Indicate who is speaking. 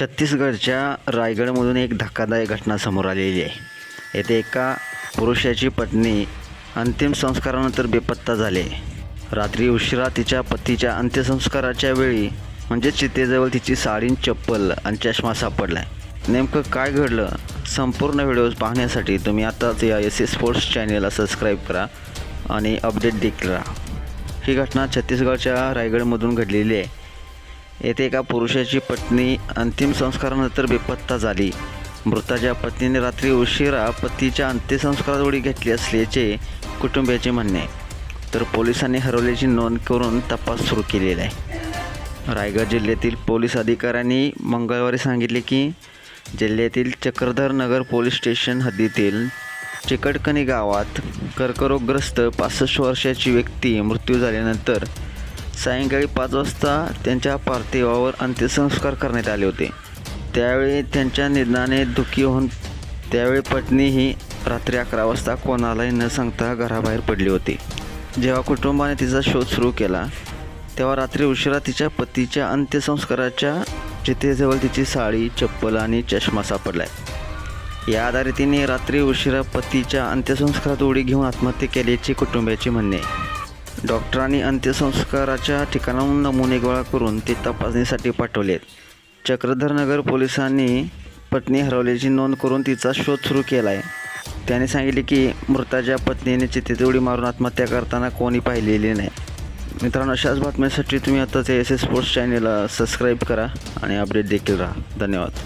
Speaker 1: छत्तीसगडच्या रायगडमधून एक धक्कादायक घटना समोर आलेली आहे. येथे एका पुरुषाची पत्नी अंतिम संस्कारानंतर बेपत्ता झाले. रात्री उशिरा तिच्या पतीच्या अंत्यसंस्काराच्या वेळी म्हणजे चितेजवळ तिची साडीन चप्पल आणि चष्मा सापडला आहे नेमकं काय घडलं? संपूर्ण व्हिडिओज पाहण्यासाठी तुम्ही आताच या एस एस स्पोर्ट्स चॅनेलला सबस्क्राईब करा आणि अपडेट देखील राहा ही घटना छत्तीसगडच्या रायगडमधून घडलेली आहे. येथे एका पुरुषाची पत्नी अंतिम संस्कारानंतर बेपत्ता झाली. मृताच्या पत्नीने रात्री उशिरा पतीच्या अंत्यसंस्कारात उडी घेतली असल्याचे कुटुंबियाचे म्हणणे. तर पोलिसांनी हरवल्याची नोंद करून तपास सुरू केलेला आहे. रायगड जिल्ह्यातील पोलीस अधिकाऱ्यांनी मंगळवारी सांगितले की जिल्ह्यातील चक्रधर नगर पोलीस स्टेशन हद्दीतील चिकटकणी गावात कर्करोगग्रस्त पासष्ट वर्षाची व्यक्ती मृत्यू झाल्यानंतर सायंकाळी पाच वाजता त्यांच्या पार्थिवावर अंत्यसंस्कार करण्यात आले होते. त्यावेळी त्यांच्या निधनाने दुःखी होऊन त्यावेळी पत्नी ही रात्री अकरा वाजता कोणालाही न सांगता घराबाहेर पडली होती. जेव्हा कुटुंबाने तिचा शोध सुरू केला तेव्हा रात्री उशिरा तिच्या पतीच्या अंत्यसंस्काराच्या चितेजवळ तिची साडी चप्पल आणि चष्मा सापडलाय. या आधारे तिने रात्री उशिरा पतीच्या अंत्यसंस्कारात उडी घेऊन आत्महत्या केल्याचे कुटुंबियाचे म्हणणे आहे. डॉक्टरांनी अंत्यसंस्काराच्या ठिकाणाहून नमुने गोळा करून ते तपासणीसाठी पाठवलेत चक्रधरनगर पोलिसांनी पत्नी हरवल्याची नोंद करून तिचा शोध सुरू केला आहे त्याने सांगितले की मृताच्या पत्नीने चितेत उडी मारून आत्महत्या करताना कोणी पाहिलेली नाही. मित्रांनो अशाच बातम्यांसाठी तुम्ही आताच एस एस स्पोर्ट्स चॅनेलला सबस्क्राईब करा आणि अपडेट देखील राहा. धन्यवाद.